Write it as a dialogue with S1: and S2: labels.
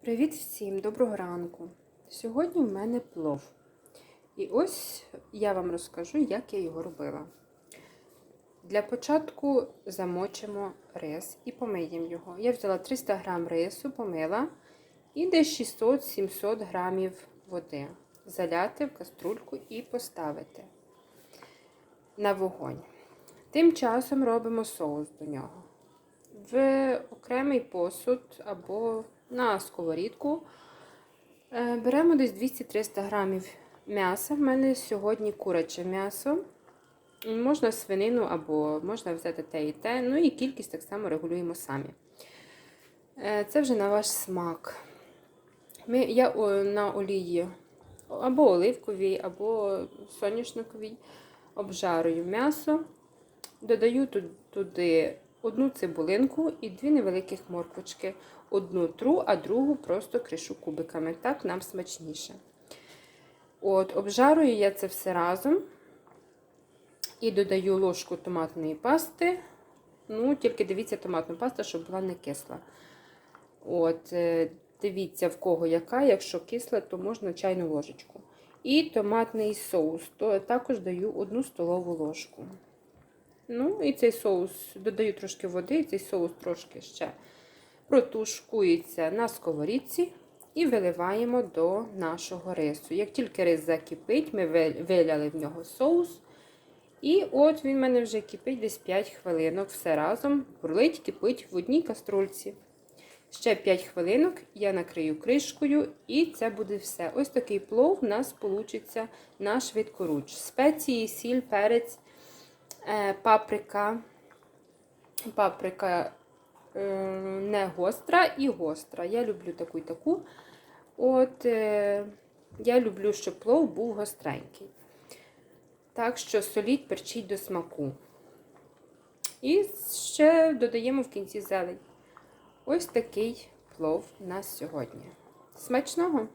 S1: Привіт всім, доброго ранку. Сьогодні в мене плов. І ось я вам розкажу, як я його робила. Для початку замочимо рис і помиємо його. Я взяла 300 г рису, помила і десь 600-700 г води. Заляти в каструльку і поставити на вогонь. Тим часом робимо соус до нього. В окремий посуд або на сковорідку е, беремо десь 200-300 грамів м'яса. В мене сьогодні куряче м'ясо. Можна свинину або можна взяти те і те. Ну і кількість так само регулюємо самі. Е, Це вже на ваш смак. Ми, Я на олії або оливковій, або соняшниковій обжарую м'ясо. Додаю туди одну цибулинку і дві невеликих морквочки. Одну тру, а другу просто кришу кубиками. Так нам смачніше. От, Обжарую я це все разом. І додаю ложку томатної пасти. Ну, тільки дивіться томатну пасту, щоб була не кисла. От, е, Дивіться, в кого яка. Якщо кисла, то можна чайну ложечку. І томатний соус. То також даю одну столову ложку. Ну, і цей соус додаю трошки води, і цей соус трошки ще протушкується на сковорідці і виливаємо до нашого рису. Як тільки рис закипить, ми виляли в нього соус. І от він в мене вже кипить десь 5 хвилинок. Все разом бурлить, кипить в одній каструльці. Ще 5 хвилинок я накрию кришкою, і це буде все. Ось такий плов у нас вийде на швидкоруч. Спеції, сіль, перець, паприка. Паприка е, не гостра і гостра. Я люблю таку і таку. От, е, я люблю, щоб плов був гостренький. Так що соліть, перчіть до смаку. І ще додаємо в кінці зелень. Ось такий плов у нас сьогодні. Смачного!